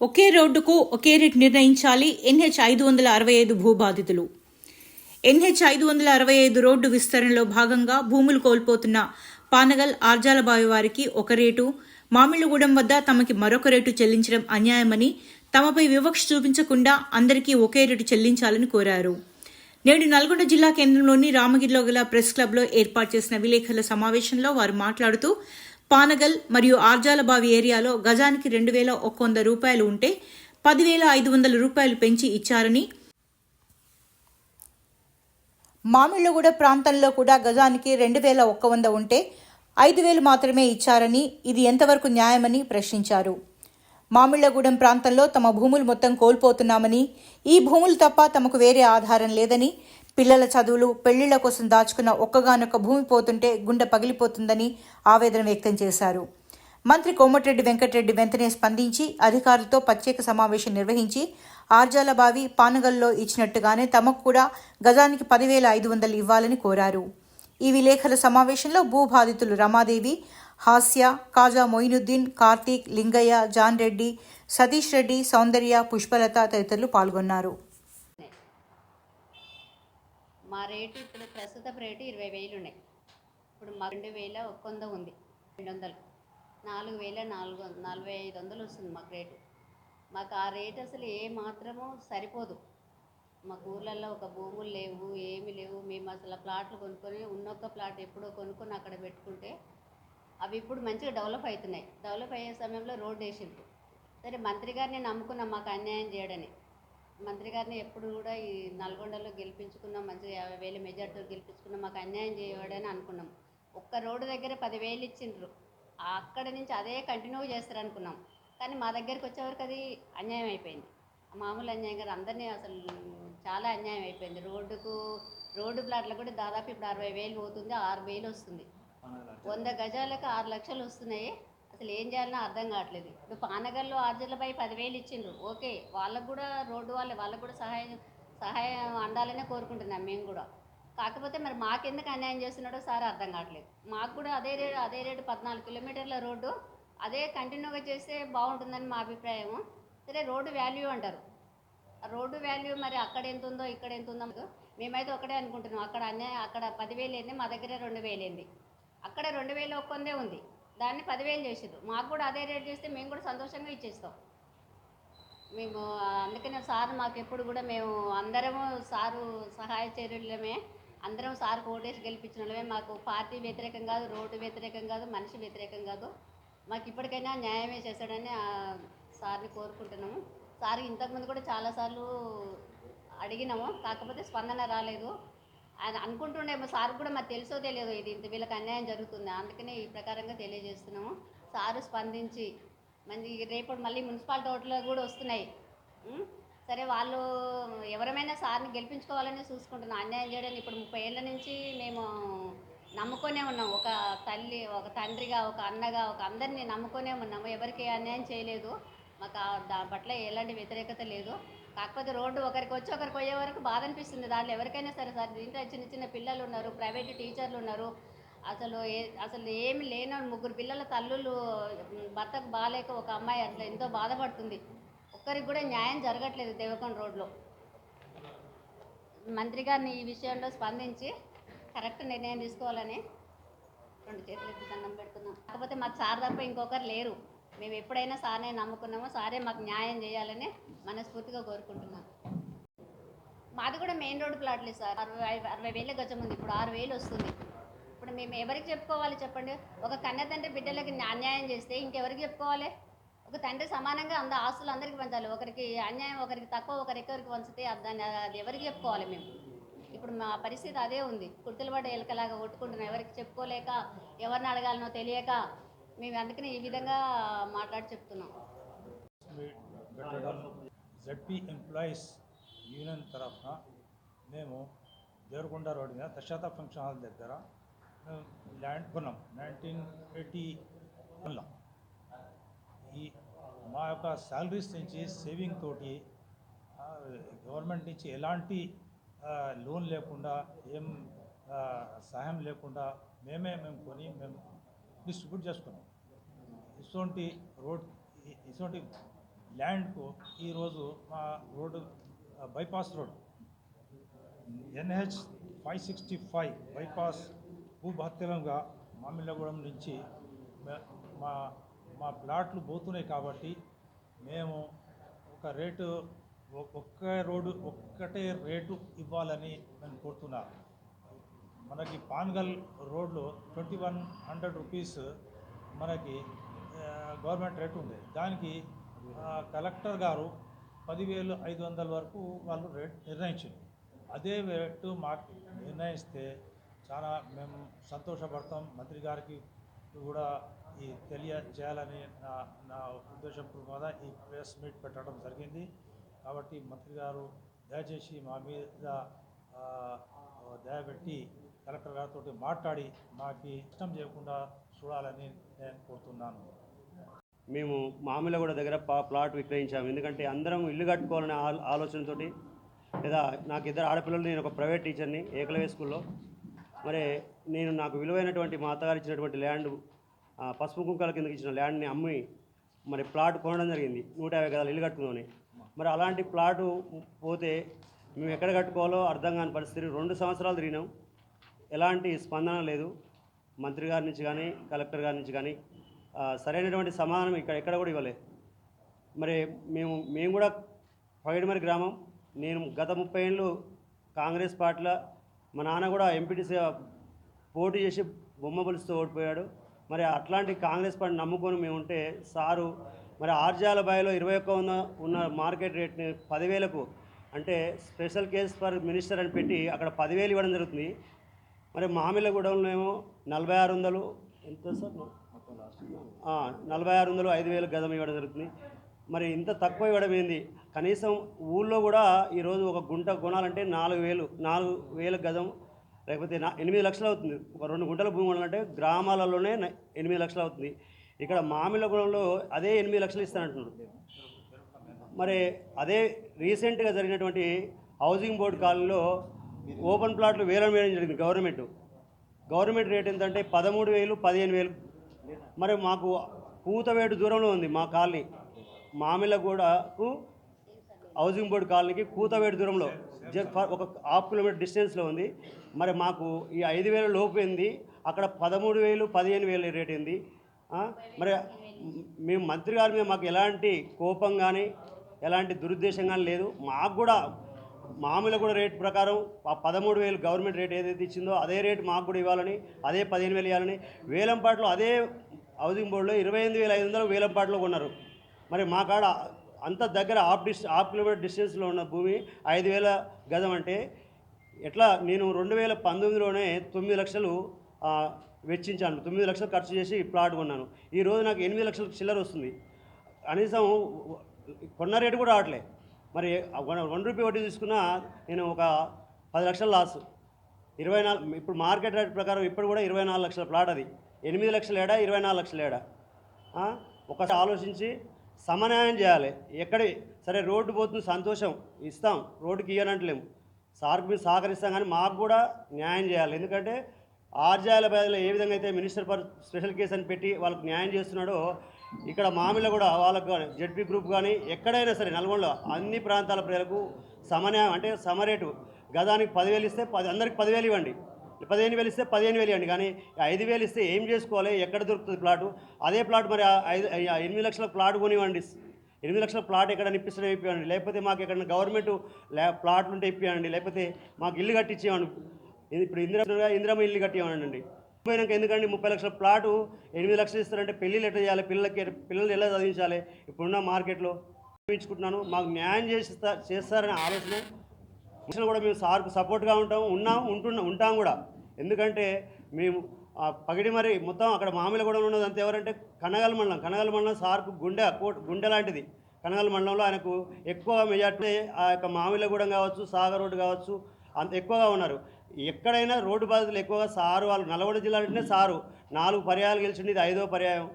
ఒకే రోడ్డుకు ఒకే రేట్ నిర్ణయించాలి. ఎన్హెచ్ ఐదు వందల అరవై ఐదు భూబాధితులు ఎన్హెచ్ ఐదు వందల అరవై ఐదు రోడ్డు విస్తరణలో భాగంగా భూములు కోల్పోతున్న పానగల్ ఆర్జాలబావి వారికి ఒక రేటు మామిళ్ళగూడెం వద్ద తమకి మరొక రేటు చెల్లించడం అన్యాయమని తమపై వివక్ష చూపించకుండా అందరికీ ఒకే రేటు చెల్లించాలని కోరారు. నేడు నల్గొండ జిల్లా కేంద్రంలోని రామగిరిలో గల ప్రెస్ క్లబ్లో ఏర్పాటు చేసిన విలేకరుల సమావేశంలో వారు మాట్లాడుతూ పానగల్ మరియు ఆర్జాలబావి ఏరియాలో గజానికి రెండు వేల ఒక్క వంద రూపాయలు ఉంటే పదివేల ఐదు వందల రూపాయలు పెంచి ఇచ్చారని. మామిళ్ళగూడ ప్రాంతంలో కూడా గజానికి రెండు వేల ఒక్క వంద ఉంటే ఐదు వేలు మాత్రమే ఇచ్చారని ఇది ఎంతవరకు న్యాయమని ప్రశ్నించారు. మామిళ్ళగూడెం ప్రాంతంలో తమ భూములు మొత్తం కోల్పోతున్నామని ఈ భూములు తప్ప తమకు వేరే ఆధారం లేదని పిల్లల చదువులు పెళ్ళిళ్ళ కోసం దాచుకున్న ఒక్కగానొక్క భూమి పోతుంటే గుండె పగిలిపోతుందని ఆవేదన వ్యక్తం చేశారు. మంత్రి కోమటిరెడ్డి వెంకటరెడ్డి వెంటనే స్పందించి అధికారులతో ప్రత్యేక సమావేశం నిర్వహించి ఆర్జాలబావి పానగల్లో ఇచ్చినట్టుగానే తమకు కూడా గజానికి పదివేల ఐదు వందలు ఇవ్వాలని కోరారు. ఈ విలేఖరుల సమావేశంలో భూబాధితులు రమాదేవి హాస్య కాజా మొయినుద్దీన్ కార్తీక్ లింగయ్య జాన్ రెడ్డి సతీష్ రెడ్డి సౌందర్య పుష్పలత తదితరులు పాల్గొన్నారు. మా రేటు ఇప్పుడు ప్రస్తుతం రేటు ఇరవై వేలు ఉన్నాయి. ఇప్పుడు మా రెండు వేల ఒక్క వంద ఉంది. రెండు వందలు. నాలుగు వేల నాలుగు నలభై ఐదు వందలు వస్తుంది మాకు రేటు. మాకు ఆ రేటు అసలు ఏ మాత్రము సరిపోదు. మాకు ఊర్లలో ఒక భూములు లేవు ఏమి లేవు. మేము అసలు ప్లాట్లు కొనుక్కొని ఉన్నొక్క ప్లాట్ ఎప్పుడో కొనుక్కొని అక్కడ పెట్టుకుంటే అవి ఇప్పుడు మంచిగా డెవలప్ అవుతున్నాయి. డెవలప్ అయ్యే సమయంలో రోడ్ వేసిండ్రు. సరే మంత్రి గారిని నమ్ముకున్నాం మాకు అన్యాయం చేయడని. మంత్రి గారిని ఎప్పుడు కూడా ఈ నల్గొండలో గెలిపించుకున్నాం మంచిగా యాభై వేల మెజార్టీతో గెలిపించుకున్నాం మాకు అన్యాయం చేయవాడని అనుకున్నాం. ఒక్క రోడ్డు దగ్గర పదివేలు ఇచ్చిండ్రు. అక్కడ నుంచి అదే కంటిన్యూ చేస్తారు అనుకున్నాం కానీ మా దగ్గరికి వచ్చేవరకు అది అన్యాయం అయిపోయింది. మామూలు అన్యాయం కాదు అందరినీ అసలు చాలా అన్యాయం అయిపోయింది. రోడ్డుకు రోడ్డు ప్లాట్లు కూడా దాదాపు ఇప్పుడు అరవై వేలు పోతుంది ఆరు వేలు వస్తుంది. వంద గజాలకు ఆరు లక్షలు వస్తున్నాయి. అసలు ఏం చేయాలన్నా అర్థం కావట్లేదు. ఇప్పుడు పానగల్లో ఆర్జర్లపై పదివేలు ఇచ్చిండ్రు. ఓకే వాళ్ళకు కూడా రోడ్డు వాళ్ళు వాళ్ళకు కూడా సహాయం సహాయం అందాలనే కోరుకుంటున్నాం మేము కూడా. కాకపోతే మరి మాకెందుకు అన్యాయం చేస్తున్నాడో సార్ అర్థం కావట్లేదు. మాకు కూడా అదే రేటు అదే రేటు పద్నాలుగు కిలోమీటర్ల రోడ్డు అదే కంటిన్యూగా చేస్తే బాగుంటుందని మా అభిప్రాయము. సరే రోడ్డు వాల్యూ అంటారు. రోడ్డు వాల్యూ మరి అక్కడ ఎంత ఉందో ఇక్కడ ఎంత ఉందో మేమైతే ఒకటే అనుకుంటున్నాం. అక్కడ అన్యాయం అక్కడ పదివేలు ఏంది మా దగ్గర రెండు వేలు ఏంది. అక్కడ రెండు వేలు ఒక్కొందే ఉంది. దాన్ని పదివేలు చేసిర్రు. మాకు కూడా అదే రేట్ చేస్తే మేము కూడా సంతోషంగా ఇచ్చేస్తాం. మేము అందుకనే సార్ మాకు ఎప్పుడు కూడా మేము అందరము సారు సహాయ చర్యలమే. అందరం సార్ ఓటేసి గెలిపించిన వాళ్ళమే. మాకు పార్టీ వ్యతిరేకం కాదు రోడ్డు వ్యతిరేకం కాదు మనిషి వ్యతిరేకం కాదు. మాకు ఇప్పటికైనా న్యాయమే చేశాడని ఆ సార్ని కోరుకుంటున్నాము. సార్ ఇంతకుముందు కూడా చాలాసార్లు అడిగినాము. కాకపోతే స్పందన రాలేదు. అది అనుకుంటుండేమో సార్ కూడా మాకు తెలుసో తెలియదు ఇది ఇంత వీళ్ళకి అన్యాయం జరుగుతుంది? అందుకనే ఈ ప్రకారంగా తెలియజేస్తున్నాము. సారు స్పందించి మంచి రేపు మళ్ళీ మున్సిపాలిటీ ఓట్లు కూడా వస్తున్నాయి. సరే వాళ్ళు ఎవరమైనా సార్ని గెలిపించుకోవాలని చూసుకుంటున్నాం. అన్యాయం చేయడానికి ఇప్పుడు ముప్పై ఏళ్ళ నుంచి మేము నమ్ముకొనే ఉన్నాం. ఒక తల్లి ఒక తండ్రిగా ఒక అన్నగా ఒక అందరినీ నమ్ముకొనే ఉన్నాము. ఎవరికి అన్యాయం చేయలేదు. మాకు ఆ దాని పట్ల ఎలాంటి వ్యతిరేకత లేదు. కాకపోతే రోడ్డు ఒకరికి వచ్చి ఒకరికి పోయే వరకు బాధ అనిపిస్తుంది. దాంట్లో ఎవరికైనా సరే సార్ దీంట్లో చిన్న చిన్న పిల్లలు ఉన్నారు ప్రైవేట్ టీచర్లు ఉన్నారు. అసలు ఏ అసలు ఏమి లేని ముగ్గురు పిల్లల తల్లులు భర్తకు బాగాలేక ఒక అమ్మాయి అట్లా ఎంతో బాధపడుతుంది. ఒక్కరికి కూడా న్యాయం జరగట్లేదు దేవకొండ రోడ్లో. మంత్రి గారిని ఈ విషయంలో స్పందించి కరెక్ట్ నిర్ణయం తీసుకోవాలని రెండు చేతులు దండం పెడుతున్నాం. కాకపోతే మాకు సార్ తప్ప ఇంకొకరు లేరు. మేము ఎప్పుడైనా సార్నే నమ్ముకున్నామో సారే మాకు న్యాయం చేయాలని మనస్ఫూర్తిగా కోరుకుంటున్నాం. మాది కూడా మెయిన్ రోడ్ ప్లాట్లే సార్. అరవై అరవై వేల గజం ఉంది. ఇప్పుడు ఆరు వేలు వస్తుంది. ఇప్పుడు మేము ఎవరికి చెప్పుకోవాలి చెప్పండి? ఒక కన్న తండ్రి బిడ్డలకి అన్యాయం చేస్తే ఇంకెవరికి చెప్పుకోవాలి? ఒక తండ్రి సమానంగా అంద ఆస్తులు అందరికీ పంచాలి. ఒకరికి అన్యాయం ఒకరికి తక్కువ ఒకరి ఎక్కువరికి పంచితే దాన్ని అది ఎవరికి చెప్పుకోవాలి మేము? ఇప్పుడు మా పరిస్థితి అదే ఉంది. కుర్తులు పడ్డ ఎలకలాగా కొట్టుకుంటున్నాం ఎవరికి చెప్పుకోలేక ఎవరిని అడగాలనో తెలియక మేము అందుకని ఈ విధంగా మాట్లాడి చెప్తున్నాం. జడ్పీ ఎంప్లాయీస్ యూనియన్ తరఫున మేము దేవరకొండ రోడ్డు మీద దశాత ఫంక్షన్ హాల్ దగ్గర ల్యాండ్ కొన్నాం. నైన్టీన్ ఎయిటీ వన్లో ఈ మా యొక్క శాలరీస్ నుంచి సేవింగ్ తోటి గవర్నమెంట్ నుంచి ఎలాంటి లోన్ లేకుండా ఏం సహాయం లేకుండా మేమే మేము కొని మేము డిస్ట్రిబ్యూట్ చేసుకున్నాం. ఇటువంటి రోడ్ ఇటువంటి ల్యాండ్కు ఈరోజు మా road bypass road NH five sixty five bypass భూభాత్యంగా Mamillagudem నుంచి మా మా ప్లాట్లు పోతున్నాయి కాబట్టి మేము ఒక రేటు ఒ- ఒక్క రోడ్డు ఒక్కటే రేటు ఇవ్వాలని నేను కోరుతున్నాను మనకి పాన్గల్ రోడ్లో ట్వంటీ వన్ హండ్రెడ్ రూపీస్ మనకి గవర్నమెంట్ రేట్ ఉంది. దానికి కలెక్టర్ గారు పదివేలు ఐదు వందల వరకు వాళ్ళు రేట్ నిర్ణయించారు అదే రేటు మాకు నిర్ణయిస్తే చాలా మేము సంతోషపడతాం. మంత్రి గారికి కూడా ఈ తెలియజేయాలని నా నా ఉద్దేశపూర్వకంగా ఈ ప్రెస్ మీట్ పెట్టడం జరిగింది. కాబట్టి మంత్రి గారు దయచేసి మా మీద దయపెట్టి కలెక్టర్ గారితో మాట్లాడి మాకు ఇష్టం చేయకుండా చూడాలని నేను కోరుతున్నాను. మేము మామిలగూడ దగ్గర పా- ప్లాట్ విక్రయించాము. ఎందుకంటే అందరం ఇల్లు కట్టుకోవాలనే ఆ ఆలోచనతో లేదా నాకు ఇద్దరు ఆడపిల్లలు నేను ఒక ప్రైవేట్ టీచర్ని ఏకలవ్య స్కూల్లో. మరి నేను నాకు విలువైనటువంటి మా అత్తగారు ఇచ్చినటువంటి ల్యాండ్ పసుపు కుంకాల కిందకి ఇచ్చిన ల్యాండ్ని అమ్మి మరి ప్లాట్ కొనడం జరిగింది. నూట యాభై గదాలు ఇల్లు కట్టుకుందామని. మరి అలాంటి ప్లాటు పోతే మేము ఎక్కడ కట్టుకోవాలో అర్థం కాని పరిస్థితి. రెండు సంవత్సరాలు తిరిగినాం. ఎలాంటి స్పందన లేదు. మంత్రి గారి నుంచి కానీ కలెక్టర్ గారి నుంచి కానీ సరైనటువంటి సమాధానం ఇక్కడ ఎక్కడ కూడా ఇవ్వలేదు మరి మేము మేము కూడా పగడిమరి గ్రామం. నేను గత ముప్పై ఏళ్ళు కాంగ్రెస్ పార్టీలో మా నాన్న కూడా ఎంపీటీసీ పోటీ చేసి బొమ్మ బలుస్తూ ఓడిపోయాడు. మరి అట్లాంటి కాంగ్రెస్ పార్టీ నమ్ముకొని మేము ఉంటే సారు మరి ఆర్జాల బాయిలో ఇరవై ఒక్క ఉన్న ఉన్న మార్కెట్ రేట్ని పదివేలకు అంటే స్పెషల్ కేస్ ఫర్ మినిస్టర్ అని పెట్టి అక్కడ పదివేలు ఇవ్వడం జరుగుతుంది. మరి మామిళ్ళగూడెంలో ఏమో నలభై ఆరు వందలు ఎంత సార్? నలభై ఆరు వందలు ఐదు వేలు గజం ఇవ్వడం జరుగుతుంది. మరి ఇంత తక్కువ ఇవ్వడం ఏంది? కనీసం ఊళ్ళో కూడా ఈరోజు ఒక గుంట కొనాలంటే నాలుగు వేలు నాలుగు వేల గజం లేకపోతే నా ఎనిమిది లక్షలు అవుతుంది. ఒక రెండు గుంటల భూమి కొనాలంటే గ్రామాలలోనే ఎనిమిది లక్షలు అవుతుంది. ఇక్కడ మామిళ్ళగూడెంలో అదే ఎనిమిది లక్షలు ఇస్తానంటున్నారు. మరి అదే రీసెంట్గా జరిగినటువంటి హౌసింగ్ బోర్డు కాలనీలో ఓపెన్ ప్లాట్లు వేలం వేయడం జరిగింది గవర్నమెంట్. గవర్నమెంట్ రేట్ ఎంతంటే పదమూడు వేలు పదిహేను వేలు మరి మాకు కూతవేటు దూరంలో ఉంది మా కాలనీ. మామిళ్ళగూడకు హౌసింగ్ బోర్డు కాలనీకి కూతవేటు దూరంలో జ- ఒక హాఫ్ కిలోమీటర్ డిస్టెన్స్లో ఉంది. మరి మాకు ఈ ఐదు వేల లోపు ఏంది? అక్కడ పదమూడు వేలు పదిహేను వేలు రేట్ ఏంది? మరి మేము మంత్రి గారి మీద మాకు ఎలాంటి కోపం కానీ ఎలాంటి దురుద్దేశం కానీ లేదు. మాకు కూడా మామూలు కూడా రేట్ ప్రకారం ఆ పదమూడు వేలు గవర్నమెంట్ రేట్ ఏదైతే ఇచ్చిందో అదే రేట్ మాకు కూడా ఇవ్వాలని అదే పదిహేను వేలు ఇవ్వాలని వేలంపాట్లో అదే హౌసింగ్ బోర్డులో ఇరవై ఎనిమిది వేల ఐదు వందలు వేలంపాట్లో కొన్నారు. మరి మా కాడ అంత దగ్గర హాఫ్ డిస్ హాఫ్ కిలోమీటర్ డిస్టెన్స్లో ఉన్న భూమి ఐదు వేల గజం అంటే ఎట్లా నేను రెండు వేల పంతొమ్మిదిలోనే తొమ్మిది లక్షలు వెచ్చించాను. తొమ్మిది లక్షలు ఖర్చు చేసి ప్లాట్ కొన్నాను. ఈ రోజు నాకు ఎనిమిది లక్షల చిల్లర వస్తుంది. కనీసం కొన్న రేటు కూడా రావట్లేదు మరి వన్ వన్ రూపీ వడ్డీ తీసుకున్నా నేను ఒక పది లక్షల లాస్ ఇరవై నాలుగు ఇప్పుడు మార్కెట్ రేట్ ప్రకారం ఇప్పుడు కూడా ఇరవై నాలుగు లక్షల ప్లాట్ అది. ఎనిమిది లక్షల ఏడా ఇరవై నాలుగు లక్షల ఏడా? ఒకసారి ఆలోచించి సమన్యాయం చేయాలి. ఎక్కడ సరే రోడ్డు పోతుంది సంతోషం ఇస్తాం రోడ్డుకి ఇవ్వనంటలేము సార్కు మీరు సహకరిస్తాం కానీ మాకు కూడా న్యాయం చేయాలి. ఎందుకంటే ఆర్జాల పేదలు ఏ విధంగా అయితే మినిస్టర్ ఫర్ స్పెషల్ కేసు అని పెట్టి వాళ్ళకి న్యాయం చేస్తున్నాడో ఇక్కడ మామిలో కూడా వాళ్ళకు కానీ గ్రూప్ కానీ ఎక్కడైనా సరే నల్గొండలో అన్ని ప్రాంతాల ప్రజలకు సమన్యాయం అంటే సమరేటు గదానికి పదివేలు ఇస్తే పది అందరికి పదివేలు ఇవ్వండి. పదిహేను వేలు ఇస్తే పదిహేను వేలు ఇవ్వండి. కానీ ఐదు వేలు ఇస్తే ఏం చేసుకోవాలి? ఎక్కడ దొరుకుతుంది ప్లాటు? అదే ప్లాట్ మరి ఐదు ఎనిమిది లక్షల ప్లాట్ కొనివ్వండి. ఎనిమిది లక్షల ప్లాట్ ఎక్కడ ఇప్పిస్తారో ఇప్పివ్వండి. లేకపోతే మాకు ఎక్కడ గవర్నమెంట్ ల్యా ప్లాట్లు ఉంటే ఇప్పివ్వండి. లేకపోతే మాకు ఇల్లు కట్టించేవాడు ఇప్పుడు ఇందిరా ఇందిరమ్మ ఇల్లు కట్టివ్వండి పోయినాక ఎందుకంటే ముప్పై లక్షల ప్లాటు ఎనిమిది లక్షలు ఇస్తారంటే పెళ్ళిళ్ళు ఎట్లా చేయాలి? పిల్లలకి పిల్లల్ని ఎలా చదివించాలి? ఇప్పుడున్న మార్కెట్లో చూపించుకుంటున్నాను. మాకు న్యాయం చేస్తా చేస్తారనే ఆలోచన. కూడా మేము సార్కు సపోర్ట్గా ఉంటాం ఉన్నాం ఉంటున్నాం ఉంటాం కూడా. ఎందుకంటే మేము పగిడి మరి మొత్తం అక్కడ మామిల కూడా ఉన్నది అంత ఎవరంటే కనగల మండలం. కనగల మండలం సార్కు గుండె కోట గుండె లాంటిది. కనగల మండలంలో ఆయనకు ఎక్కువ మెజార్టీ ఆ యొక్క మామిలగూడెం కావచ్చు సాగర్ రోడ్డు కావచ్చు అంత ఎక్కువగా ఉన్నారు. ఎక్కడైనా రోడ్డు బాధితులు ఎక్కువగా సారు వాళ్ళు నల్గొండ జిల్లా అంటేనే సారు. నాలుగు పర్యాయాలు గెలిచింది ఇది ఐదో పర్యాయం.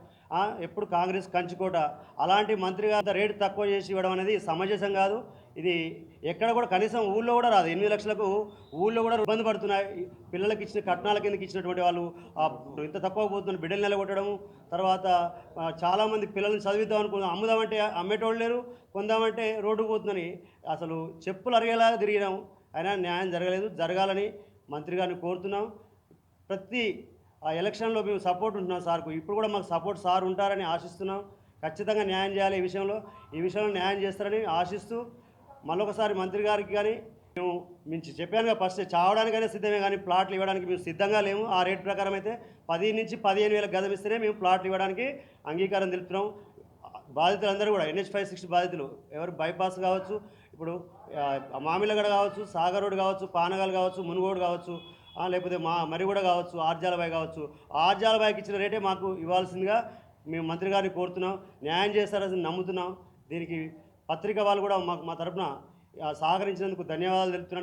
ఎప్పుడు కాంగ్రెస్ కంచుకోట. అలాంటి మంత్రి గారు రేటు తక్కువ చేసి ఇవ్వడం అనేది సమంజసం కాదు. ఇది ఎక్కడ కూడా కనీసం ఊళ్ళో కూడా రాదు. ఎనిమిది లక్షలకు ఊళ్ళో కూడా ఇబ్బంది పడుతున్నాయి. పిల్లలకి ఇచ్చిన కట్నాల కిందకి ఇచ్చినటువంటి వాళ్ళు ఇంత తక్కువ పోతున్న బిడ్డలు నిలగొట్టడం తర్వాత చాలామంది పిల్లల్ని చదివిద్దాం అనుకున్నాం అమ్ముదామంటే అమ్మేటోళ్ళు లేరు కొందామంటే రోడ్డు పోతుందని అసలు చెప్పులు అరిగేలా తిరిగినాం అయినా న్యాయం జరగలేదు. జరగాలని మంత్రి గారిని కోరుతున్నాం. ప్రతి ఆ ఎలక్షన్లో మేము సపోర్ట్ ఉంటున్నాం సార్కు. ఇప్పుడు కూడా మాకు సపోర్ట్ సార్ ఉంటారని ఆశిస్తున్నాం. ఖచ్చితంగా న్యాయం చేయాలి ఈ విషయంలో. ఈ విషయంలో న్యాయం చేస్తారని ఆశిస్తూ మళ్ళొకసారి మంత్రి గారికి కానీ మేము మించి చెప్పానుగా ఫస్ట్ చావడానికైనా సిద్ధమే కానీ ప్లాట్లు ఇవ్వడానికి మేము సిద్ధంగా లేము. ఆ రేట్ ప్రకారం అయితే పది నుంచి పదిహేను వేల గజం ఇస్తేనే మేము ప్లాట్లు ఇవ్వడానికి అంగీకారం తెలుపుతున్నాం. బాధితులందరూ కూడా ఎన్హెచ్ ఫైవ్ సిక్స్ బాధితులు ఎవరు బైపాస్ కావచ్చు ఇప్పుడు మామిలగడ కావచ్చు సాగరుడు కావచ్చు పానగల్ కావచ్చు మునుగోడు కావచ్చు లేకపోతే మా మరిగూడ కావచ్చు ఆర్జాలబాయ్ కావచ్చు ఆర్జాలబాయ్కి ఇచ్చిన రేటే మాకు ఇవ్వాల్సిందిగా మేము మంత్రి గారిని కోరుతున్నాం న్యాయం చేస్తారని నమ్ముతున్నాం. దీనికి పత్రిక వాళ్ళు కూడా మాకు మా తరపున సహకరించినందుకు ధన్యవాదాలు తెలుపుతున్నాం.